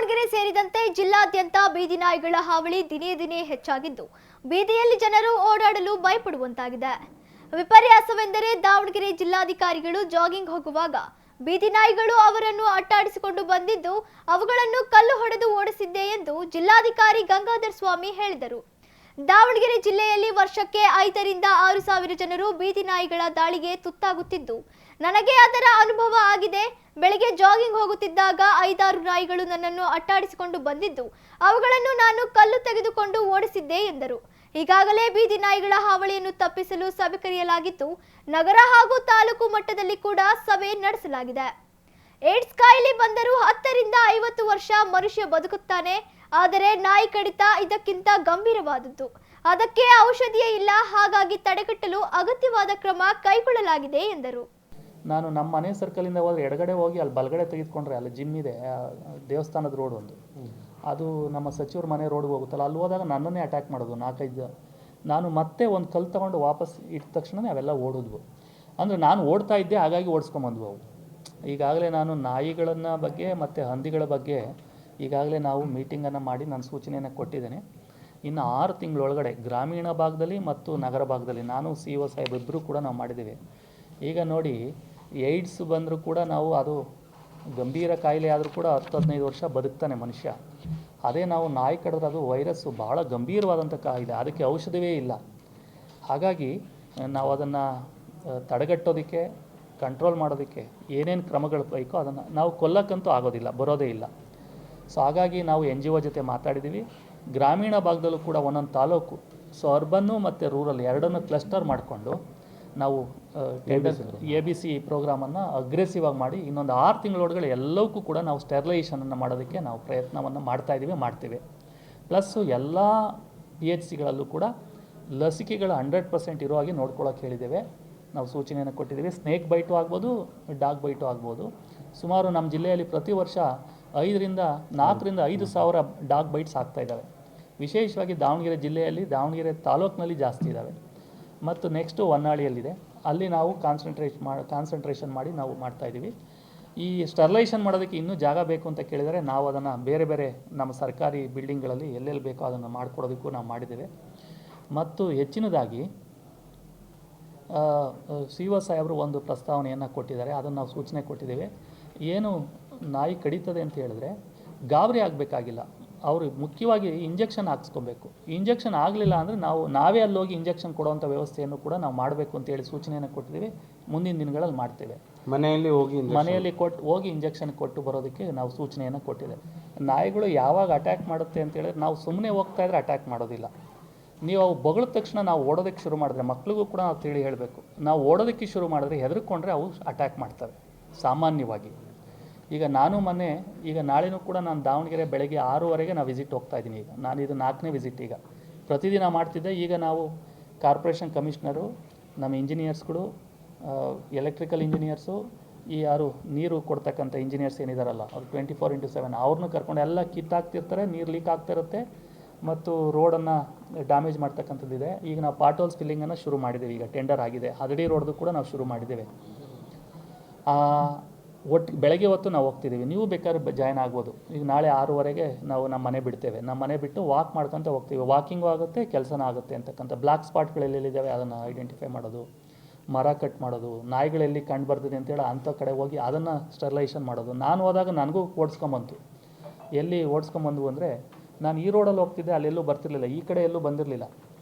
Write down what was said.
ದಾವಣಗೆರೆ ಸೇರಿದಂತೆ ಜಿಲ್ಲಾದ್ಯಂತ ಬೀದಿ ನಾಯಿಗಳ ಹಾವಳಿ ದಿನೇ ದಿನೇ ಹೆಚ್ಚಾಗಿದ್ದು, ಬೀದಿಯಲ್ಲಿ ಜನರು ಓಡಾಡಲು ಭಯಪಡುವಂತಾಗಿದೆ. ವಿಪರ್ಯಾಸವೆಂದರೆ ದಾವಣಗೆರೆ ಜಿಲ್ಲಾಧಿಕಾರಿಗಳು ಜಾಗಿಂಗ್ ಹೋಗುವಾಗ ಬೀದಿ ನಾಯಿಗಳು ಅವರನ್ನು ಅಟ್ಟಾಡಿಸಿಕೊಂಡು ಬಂದಿದ್ದು, ಅವುಗಳನ್ನು ಕಲ್ಲು ಹೊಡೆದು ಓಡಿಸಿದ್ದೆ ಎಂದು ಜಿಲ್ಲಾಧಿಕಾರಿ ಗಂಗಾಧರ್ ಸ್ವಾಮಿ ಹೇಳಿದರು. ದಾವಣಗೆರೆ ಜಿಲ್ಲೆಯಲ್ಲಿ ವರ್ಷಕ್ಕೆ ಐದರಿಂದ ಆರು ಸಾವಿರ ಜನರು ಬೀದಿ ನಾಯಿಗಳ ದಾಳಿಗೆ ತುತ್ತಾಗುತ್ತಿದ್ದು, ನನಗೆ ಅದರ ಅನುಭವ ಆಗಿದೆ. ಬೆಳಿಗ್ಗೆ ಜಾಗಿಂಗ್ ಹೋಗುತ್ತಿದ್ದಾಗ ಐದಾರು ನಾಯಿಗಳು ನನ್ನನ್ನು ಅಟ್ಟಾಡಿಸಿಕೊಂಡು ಬಂದಿದ್ದು, ಅವುಗಳನ್ನು ನಾನು ಕಲ್ಲು ತೆಗೆದುಕೊಂಡು ಓಡಿಸಿದ್ದೆ ಎಂದರು. ಈಗಾಗಲೇ ಬೀದಿ ನಾಯಿಗಳ ಹಾವಳಿಯನ್ನು ತಪ್ಪಿಸಲು ಸಭೆ ಕರೆಯಲಾಗಿದ್ದು, ನಗರ ಹಾಗೂ ತಾಲೂಕು ಮಟ್ಟದಲ್ಲಿ ಕೂಡ ಸಭೆ ನಡೆಸಲಾಗಿದೆ. ಏಡ್ಸ್ ಕಾಯಿಲೆ ಬಂದರೂ ಹತ್ತರಿಂದ ಐವತ್ತು ವರ್ಷ ಮನುಷ್ಯ ಬದುಕುತ್ತಾನೆ. ಆದರೆ ನಾಯಿ ಕಡಿತ ಇದಕ್ಕಿಂತ ಗಂಭೀರವಾದದ್ದು. ಅದಕ್ಕೆ ಔಷಧಿಯೇ ಇಲ್ಲ. ಹಾಗಾಗಿ ತಡೆಗಟ್ಟಲು ಅಗತ್ಯವಾದ ಕ್ರಮ ಕೈಗೊಳ್ಳಲಾಗಿದೆ ಎಂದರು. ನಾನು ನಮ್ಮ ಮನೆ ಸರ್ಕಲಿಂದ ಹೋದ್ರೆ ಎಡಗಡೆ ಹೋಗಿ ಅಲ್ಲಿ ಬಲಗಡೆ ತೆಗೆದುಕೊಂಡ್ರೆ ಅಲ್ಲಿ ಜಿಮ್ ಇದೆ ದೇವಸ್ಥಾನದ ರೋಡ್ ಒಂದು. ಅದು ನಮ್ಮ ಸಚಿವರ ಮನೆ ರೋಡ್ ಹೋಗುತ್ತಲ್ಲ, ಅಲ್ಲಿ ಹೋದಾಗ ನನ್ನನ್ನೇ ಅಟ್ಯಾಕ್ ಮಾಡೋದು ನಾಲ್ಕೈದು. ನಾನು ಮತ್ತೆ ಒಂದು ಕಲ್ ತಗೊಂಡು ವಾಪಸ್ ಇಟ್ಟ ತಕ್ಷಣವೇ ಅವೆಲ್ಲ ಓಡಿದ್ವು. ಅಂದರೆ ನಾನು ಓಡ್ತಾ ಇದ್ದೆ, ಹಾಗಾಗಿ ಓಡಿಸ್ಕೊಂಬಂದ್ವು ಅವು. ಈಗಾಗಲೇ ನಾನು ನಾಯಿಗಳನ್ನ ಬಗ್ಗೆ ಮತ್ತು ಹಂದಿಗಳ ಬಗ್ಗೆ ಈಗಾಗಲೇ ನಾವು ಮೀಟಿಂಗನ್ನು ಮಾಡಿ ನಾನು ಸೂಚನೆಯನ್ನು ಕೊಟ್ಟಿದ್ದೇನೆ. ಇನ್ನು ಆರು ತಿಂಗಳೊಳಗಡೆ ಗ್ರಾಮೀಣ ಭಾಗದಲ್ಲಿ ಮತ್ತು ನಗರ ಭಾಗದಲ್ಲಿ ನಾನು ಸಿ ಒ ಸಾಹೇಬ್ ಇಬ್ಬರೂ ಕೂಡ ನಾವು ಮಾಡಿದ್ದೀವಿ. ಈಗ ನೋಡಿ, ಏಡ್ಸ್ ಬಂದರೂ ಕೂಡ ನಾವು ಅದು ಗಂಭೀರ ಕಾಯಿಲೆ ಆದರೂ ಕೂಡ ಹತ್ತು ಹದಿನೈದು ವರ್ಷ ಬದುಕ್ತಾನೆ ಮನುಷ್ಯ. ಅದೇ ನಾವು ನಾಯಿ ಕಡಿದ್ರೆ ಅದು ವೈರಸ್ಸು ಭಾಳ ಗಂಭೀರವಾದಂಥ ಕಾಯಿಲೆ, ಅದಕ್ಕೆ ಔಷಧವೇ ಇಲ್ಲ. ಹಾಗಾಗಿ ನಾವು ಅದನ್ನು ತಡೆಗಟ್ಟೋದಕ್ಕೆ ಕಂಟ್ರೋಲ್ ಮಾಡೋದಕ್ಕೆ ಏನೇನು ಕ್ರಮಗಳು ಬೇಕೋ ಅದನ್ನು ನಾವು ಕೊಲ್ಲಕ್ಕಂತೂ ಆಗೋದಿಲ್ಲ ಬರೋದೇ ಇಲ್ಲ. ಸೊ ಹಾಗಾಗಿ ನಾವು ಎನ್ ಜಿ ಒ ಜೊತೆ ಮಾತಾಡಿದ್ದೀವಿ ಗ್ರಾಮೀಣ ಭಾಗದಲ್ಲೂ ಕೂಡ ಒಂದೊಂದು ತಾಲೂಕು ಸೊ ಅರ್ಬನ್ನು ಮತ್ತು ರೂರಲ್ ಎರಡನ್ನು ಕ್ಲಸ್ಟರ್ ಮಾಡಿಕೊಂಡು ನಾವು ಎ ಬಿ ಸಿ ಪ್ರೋಗ್ರಾಮನ್ನು ಅಗ್ರೆಸಿವ್ ಆಗಿ ಮಾಡಿ ಇನ್ನೊಂದು ಆರು ತಿಂಗಳೊಳಗಡೆ ಎಲ್ಲವಕ್ಕೂ ಕೂಡ ನಾವು ಸ್ಟೆರ್ಲೈಸೇಷನನ್ನು ಮಾಡೋದಕ್ಕೆ ನಾವು ಪ್ರಯತ್ನವನ್ನು ಮಾಡ್ತಾ ಇದ್ದೀವಿ ಮಾಡ್ತೀವಿ. ಪ್ಲಸ್ಸು ಎಲ್ಲ ಪಿ ಎಚ್ ಸಿಗಳಲ್ಲೂ ಕೂಡ ಲಸಿಕೆಗಳು ಹಂಡ್ರೆಡ್ ಪರ್ಸೆಂಟ್ ಇರೋ ಹಾಗೆ ನೋಡ್ಕೊಳ್ಳೋಕೆ ಹೇಳಿದ್ದೇವೆ. ನಾವು ಸೂಚನೆಯನ್ನು ಕೊಟ್ಟಿದ್ದೀವಿ. ಸ್ನೇಕ್ ಬೈಟು ಆಗ್ಬೋದು ಡಾಗ್ ಬೈಟು ಆಗ್ಬೋದು. ಸುಮಾರು ನಮ್ಮ ಜಿಲ್ಲೆಯಲ್ಲಿ ಪ್ರತಿ ವರ್ಷ ಐದರಿಂದ ನಾಲ್ಕರಿಂದ ಐದು ಸಾವಿರ ಡಾಗ್ ಬೈಟ್ಸ್ ಆಗ್ತಾ ಇದ್ದಾವೆ. ವಿಶೇಷವಾಗಿ ದಾವಣಗೆರೆ ಜಿಲ್ಲೆಯಲ್ಲಿ ದಾವಣಗೆರೆ ತಾಲೂಕಿನಲ್ಲಿ ಜಾಸ್ತಿ ಇದ್ದಾವೆ. ಮತ್ತು ನೆಕ್ಸ್ಟು ಹೊನ್ನಾಳಿಯಲ್ಲಿದೆ. ಅಲ್ಲಿ ನಾವು ಕಾನ್ಸಂಟ್ರೇಟ್ ಮಾಡಿ ಕಾನ್ಸಂಟ್ರೇಷನ್ ಮಾಡಿ ನಾವು ಮಾಡ್ತಾ ಇದ್ದೀವಿ. ಈ ಸ್ಟರ್ಲೈಷನ್ ಮಾಡೋದಕ್ಕೆ ಇನ್ನೂ ಜಾಗ ಬೇಕು ಅಂತ ಕೇಳಿದರೆ ನಾವು ಅದನ್ನು ಬೇರೆ ಬೇರೆ ನಮ್ಮ ಸರ್ಕಾರಿ ಬಿಲ್ಡಿಂಗ್ಗಳಲ್ಲಿ ಎಲ್ಲೆಲ್ಲಿ ಬೇಕೋ ಅದನ್ನು ಮಾಡಿಕೊಡೋದಕ್ಕೂ ನಾವು ಮಾಡಿದ್ದೇವೆ. ಮತ್ತು ಹೆಚ್ಚಿನದಾಗಿ ಸಿ ಒ ಸಾಹೇಬರು ಒಂದು ಪ್ರಸ್ತಾವನೆಯನ್ನು ಕೊಟ್ಟಿದ್ದಾರೆ ಅದನ್ನು ನಾವು ಸೂಚನೆ ಕೊಟ್ಟಿದ್ದೇವೆ. ಏನು ನಾಯಿ ಕಡಿತದೆ ಅಂತ ಹೇಳಿದ್ರೆ ಗಾಬರಿ ಆಗಬೇಕಾಗಿಲ್ಲ. ಅವರು ಮುಖ್ಯವಾಗಿ ಇಂಜೆಕ್ಷನ್ ಹಾಕ್ಸ್ಕೊಬೇಕು. ಇಂಜೆಕ್ಷನ್ ಆಗಲಿಲ್ಲ ಅಂದರೆ ನಾವು ನಾವೇ ಅಲ್ಲೋಗಿ ಹೋಗಿ ಇಂಜೆಕ್ಷನ್ ಕೊಡುವಂಥ ವ್ಯವಸ್ಥೆಯನ್ನು ಕೂಡ ನಾವು ಮಾಡಬೇಕು ಅಂತೇಳಿ ಸೂಚನೆಯನ್ನು ಕೊಟ್ಟಿದ್ದೀವಿ. ಮುಂದಿನ ದಿನಗಳಲ್ಲಿ ಮಾಡ್ತೇವೆ. ಮನೆಯಲ್ಲಿ ಹೋಗಿ ಮನೆಯಲ್ಲಿ ಕೊಟ್ಟು ಹೋಗಿ ಇಂಜೆಕ್ಷನ್ ಕೊಟ್ಟು ಬರೋದಕ್ಕೆ ನಾವು ಸೂಚನೆಯನ್ನು ಕೊಟ್ಟಿದೆ ನಾಯಿಗಳು ಯಾವಾಗ ಅಟ್ಯಾಕ್ ಮಾಡುತ್ತೆ ಅಂತ ಹೇಳಿದ್ರೆ ನಾವು ಸುಮ್ಮನೆ ಹೋಗ್ತಾ ಇದ್ರೆ ಅಟ್ಯಾಕ್ ಮಾಡೋದಿಲ್ಲ. ನೀವು ಅವು ಬಗಳ ತಕ್ಷಣ ನಾವು ಓಡೋದಕ್ಕೆ ಶುರು ಮಾಡಿದ್ರೆ ಮಕ್ಳಿಗೂ ಕೂಡ ನಾವು ತಿಳಿ ಹೇಳಬೇಕು. ನಾವು ಓಡೋದಕ್ಕೆ ಶುರು ಮಾಡಿದ್ರೆ ಹೆದರ್ಕೊಂಡ್ರೆ ಅವು ಅಟ್ಯಾಕ್ ಮಾಡ್ತವೆ, ಸಾಮಾನ್ಯವಾಗಿ. ಈಗ ನಾನು ಮೊನ್ನೆ, ಈಗ ನಾಳೆನೂ ಕೂಡ ನಾನು ದಾವಣಗೆರೆ ಬೆಳಗ್ಗೆ ಆರೂವರೆಗೆ ನಾವು ವಿಸಿಟ್ ಹೋಗ್ತಾ ಇದ್ದೀನಿ ಈಗ. ನಾನು ಇದು ನಾಲ್ಕನೇ ವಿಸಿಟ್ ಈಗ. ಪ್ರತಿದಿನ ಮಾಡ್ತಿದ್ದೆ, ಈಗ ನಾವು ಕಾರ್ಪೊರೇಷನ್ ಕಮಿಷನರು ನಮ್ಮ ಇಂಜಿನಿಯರ್ಸ್ಗಳು ಎಲೆಕ್ಟ್ರಿಕಲ್ ಇಂಜಿನಿಯರ್ಸು ಈ ಯಾರು ನೀರು ಕೊಡ್ತಕ್ಕಂಥ ಇಂಜಿನಿಯರ್ಸ್ ಏನಿದಾರಲ್ಲ, ಅವ್ರು ಟ್ವೆಂಟಿ ಫೋರ್ ಇಂಟು ಸೆವೆನ್ ಅವ್ರನ್ನೂ ಕರ್ಕೊಂಡು ಎಲ್ಲ ಕಿತ್ತಾಕ್ತಿರ್ತಾರೆ, ನೀರು ಲೀಕ್ ಆಗ್ತಿರುತ್ತೆ, ಮತ್ತು ರೋಡನ್ನು ಡ್ಯಾಮೇಜ್ ಮಾಡ್ತಕ್ಕಂಥದ್ದಿದೆ. ಈಗ ನಾವು ಪಾಟೋಲ್ಸ್ ಫಿಲ್ಲಿಂಗನ್ನು ಶುರು ಮಾಡಿದ್ದೇವೆ ಈಗ ಟೆಂಡರ್ ಆಗಿದೆ. ಹದಡಿ ರೋಡ್ದು ಕೂಡ ನಾವು ಶುರು ಮಾಡಿದ್ದೇವೆ ಒಟ್ಟು ಬೆಳಗ್ಗೆ ಹೊತ್ತು ನಾವು ಹೋಗ್ತಿದ್ದೀವಿ ನೀವು ಬೇಕಾದ್ರೆ ಜಾಯ್ನ್ ಆಗ್ಬೋದು. ಈಗ ನಾಳೆ ಆರೂವರೆಗೆ ನಾವು ನಮ್ಮ ಮನೆ ಬಿಡ್ತೇವೆ. ನಮ್ಮ ಮನೆ ಬಿಟ್ಟು ವಾಕ್ ಮಾಡ್ಕೊತ ಹೋಗ್ತೀವಿ. ವಾಕಿಂಗು ಆಗುತ್ತೆ, ಕೆಲಸನೂ ಆಗುತ್ತೆ ಅಂತಕ್ಕಂಥ ಬ್ಲ್ಯಾಕ್ ಸ್ಪಾಟ್ಗಳೆಲ್ಲಿದ್ದಾವೆ ಅದನ್ನು ಐಡೆಂಟಿಫೈ ಮಾಡೋದು, ಮರ ಕಟ್ ಮಾಡೋದು, ನಾಯಿಗಳೆಲ್ಲಿ ಕಂಡು ಬರ್ತದೆ ಅಂತೇಳಿ ಅಂಥ ಕಡೆ ಹೋಗಿ ಅದನ್ನು ಸ್ಟರ್ಲೈಸೇಷನ್ ಮಾಡೋದು. ನಾನು ಹೋದಾಗ ನನಗೂ ಓಡಿಸ್ಕೊಂಬಂತು. ಎಲ್ಲಿ ಓಡಿಸ್ಕೊಂಬಂದ್ವು ಅಂದರೆ ನಾನು ಈ ರೋಡಲ್ಲಿ ಹೋಗ್ತಿದ್ದೆ ಅಲ್ಲೆಲ್ಲೂ ಬರ್ತಿರ್ಲಿಲ್ಲ. ಈ ಕಡೆ ಎಲ್ಲೂ ಬಂದಿರಲಿಲ್ಲ.